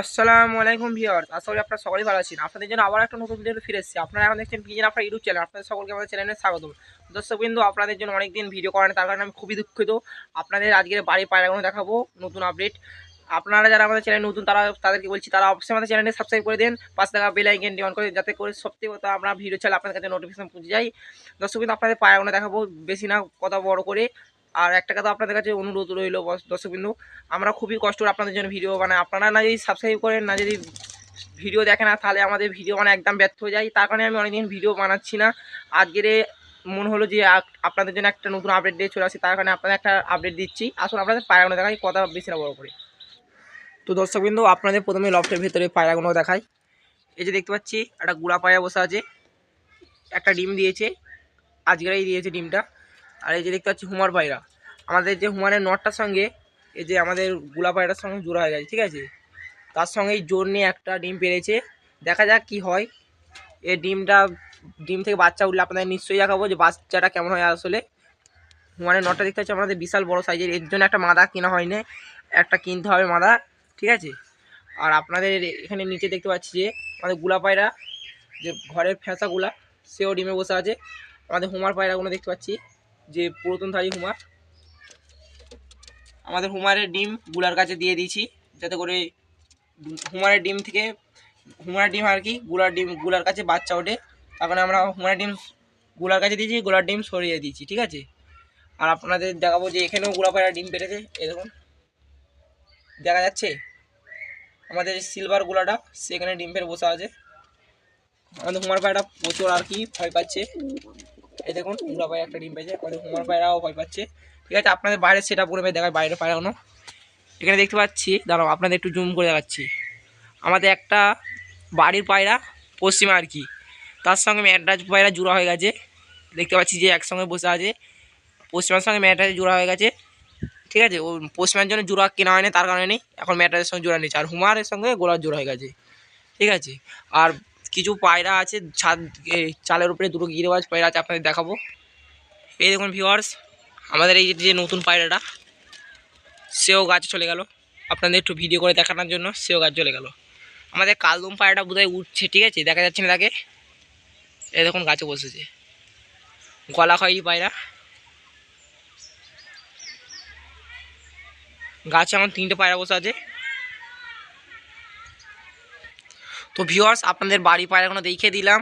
আসসালামু আলাইকুম ভিউয়ার্স, আশা করি আপনারা সকলেই ভালো আছেন। আপনাদের জন্য আবার একটা নতুন ভিডিও ফিরে এসেছি। আপনারা এখন দেখছেন পিজন আপনার ইউটিউব চ্যানেল আপনাদের সকলকে আমাদের চ্যানেলে স্বাগত দর্শক বিন্দু আপনাদের জন্য অনেকদিন ভিডিও করেন তার কারণে আমি খুবই দুঃখিত। আপনাদের আজকের বাড়ির পায়রাগুলো দেখাবো, নতুন আপডেট আপনারা যারা আমাদের চ্যানেল নতুন, তারা তাদেরকে বলছি, তারা অবশ্যই আমাদের চ্যানেলে সাবস্ক্রাইব করে দেন, পাশে থাকা বেল আইকনটি অন করে যাতে করে সত্যি কথা আমরা ভিডিও চাইলে আপনাদের কাছে নোটিফিকেশন পৌঁছে যাই। দর্শক বিন্দু আপনাদের পায়রাগুলো দেখাবো, বেশি না, কথা বড় করে। আর একটা কথা আপনাদের কাছে অনুরোধ রইল দর্শক বিন্দু আমরা খুবই কষ্ট আপনাদের জন্য ভিডিও বানাই। আপনারা না যদি সাবস্ক্রাইব করেন, না যদি ভিডিও দেখেন না, তাহলে আমাদের ভিডিও মানে একদম ব্যর্থ হয়ে যায়। তার কারণে আমি অনেকদিন ভিডিও বানাচ্ছি না। আজকের মনে হলো যে আপনাদের জন্য একটা নতুন আপডেট দিয়ে চলে আসি, তার কারণে আপনাদের একটা আপডেট দিচ্ছি। আসুন, আপনাদের পায়রাগুলো দেখাই, কথা বেশি না বড় করে। তো দর্শকবিন্দু, আপনাদের প্রথমে লফটের ভেতরে পায়রাগুলো দেখাই। এই যে দেখতে পাচ্ছি, একটা গুড়া পায়রা বসে আছে। একটা ডিম দিয়েছে। আজকেরাই দিয়েছে ডিমটা। আর এই যে দেখতে পাচ্ছি হুমার পায়রা আমাদের যে হুমারের নটটার সঙ্গে, এই যে আমাদেরগুলা পায়রার সঙ্গে জোড়া হয়ে গেছে, ঠিক আছে? তার সঙ্গেই জোর নিয়ে একটা ডিম পেরেছে। দেখা যাক কি হয়। এই ডিমটা, ডিম থেকে বাচ্চা উঠলে আপনাদের নিশ্চয়ই দেখাবো যে বাচ্চাটা কেমন হয় আসলে। হুমানের নটটা দেখতে পাচ্ছি, আমাদের বিশাল বড় সাইজের। এর জন্য একটা মাদা কেনা হয়নি। একটা কিনতে হবে মাদা, ঠিক আছে? আর আপনাদের এখানে নিচে দেখতে পাচ্ছি যে, আমাদেরগুলা পায়রা যে ঘরের ফ্যাঁসাগুলা সেও ডিমে বসে আছে। আমাদের হুমার পায়রাগুলো দেখতে পাচ্ছি। যে পুরাতন থালি হুমার। আমাদের হুমারের ডিমগুলার কাছে দিয়ে দিয়েছি, যাতে করে হুমারের ডিম থেকে, হুমারের ডিম আর কি, গুলার ডিম, গুলার কাছে বাচ্চা ওঠে। তার কারণে আমরা হুমারের ডিমগুলার কাছে দিয়েছি, গুলার ডিম সরিয়ে দিয়েছি, ঠিক আছে? আর আপনাদের দেখাবো যে এখানেও গুলা পায়রা ডিম পেরেছে এ দেখুন। দেখা যাচ্ছে? আমাদের সিলভার গুলাটা, সেখানে ডিম পেরে বসে আছে। আমাদের হুমার পায়রা প্রচুর আর কি ভয় পাচ্ছে। এই দেখুনগুলা পায়রা একটা ডিম পেয়েছে আমাদের হুমার পায়রাও ভয় পাচ্ছে। ঠিক আছে, আপনাদের বাইরের সেটা পুরো দেখায় বাইরের পায়রাগুলো এখানে দেখতে পাচ্ছি, দাঁড়াও, আপনাদের একটু জুম করে দেখাচ্ছি। আমাদের একটা বাড়ির পায়রা, পশ্চিমে আর কি। তার সঙ্গে ম্যাডরাজ পায়রা জোড়া হয়ে গেছে। দেখতে পাচ্ছি যে একসঙ্গে বসে আছে। পশ্চিমার সঙ্গে ম্যাডরাজ জোড়া হয়ে গেছে। ঠিক আছে, ও পশ্চিমার জন্য জোড়া কেনা হয়নি, তার কারণে নেই। এখন ম্যাডরাজের সঙ্গে জোড়া নিচ্ছে আর হুমারের সঙ্গে গোলার জোড়া হয়ে গেছে। ঠিক আছে, আর কিছু পায়রা আছে ছাদ এ, চালের উপরে দুটো গিরেবাজ পায়রা আছে আপনাদের দেখাবো। এই দেখুন ভিউয়ার্স আমাদের এই যে নতুন পায়রাটা সেও গাছে চলে গেল। আপনাদের একটু ভিডিও করে দেখানোর জন্য সেও গাছ চলে গেল। আমাদের কালদম পায়রাটা বোধহয় উঠছে ঠিক আছে? দেখা যাচ্ছে না তাকে? এই দেখুন গাছে বসেছে। গলা খয়েরি পায়রা। গাছে আমার তিনটে পায়রা বসে আছে। তো ভিউয়ার্স আপনাদের বাড়ি পায়রাগুলো দেখিয়ে দিলাম।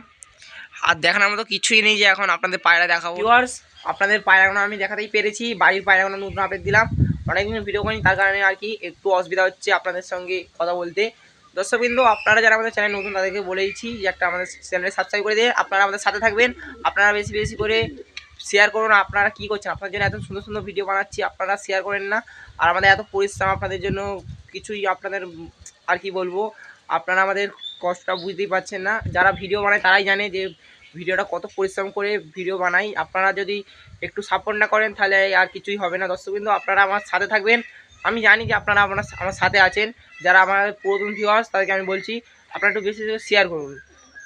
আর দেখানোর মতো কিছুই নেই যে এখন আপনাদের পায়রা দেখাবো। ভিউয়ার্স আপনাদের পায়রাগুলো আমি দেখাতেই পেরেছি বাড়ির পায়রাগুলো নতুন আপডেট দিলাম। অনেকদিন ভিডিও করিনি তার কারণে আর কি একটু অসুবিধা হচ্ছে আপনাদের সঙ্গে কথা বলতে। দর্শকবৃন্দ আপনারা যারা আমাদের চ্যানেল নতুন তাদেরকে বলেইছি যে একটা আমাদের চ্যানেলে সাবস্ক্রাইব করে দিয়ে আপনারা আমাদের সাথে থাকবেন। আপনারা বেশি বেশি করে শেয়ার করুন আপনারা কী করছেন? আপনাদের জন্য এত সুন্দর সুন্দর ভিডিও বানাচ্ছি আপনারা শেয়ার করেন না। আর আমাদের এত পরিশ্রম আপনাদের জন্য কিছুই আপনাদের আর কি বলব? আপনারা আমাদের কষ্টটা বুঝতেই পারছেন না। যারা ভিডিও বানায় তারাই জানে যে ভিডিওটা কত পরিশ্রম করে ভিডিও বানাই। আপনারা যদি একটু সাপোর্ট না করেন তাহলে আর কিছুই হবে না। দর্শকবৃন্দ, আপনারা আমার সাথে থাকবেন। আমি জানি যে আপনারা আমার আমার সাথে আছেন। যারা আমার পুরাতন ভিউয়ার্স তাদেরকে আমি বলছি, আপনারা একটু বেশি শেয়ার করুন।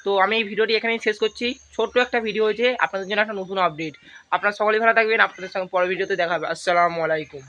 তো আমি এই ভিডিওটি এখানেই শেষ করছি। ছোট্ট একটা ভিডিও হয়েছে। আপনাদের জন্য একটা নতুন আপডেট আপনারা সকলেই ভালো থাকবেন। আপনাদের সঙ্গে পরের ভিডিওতে দেখা হবে। আসসালামু আলাইকুম।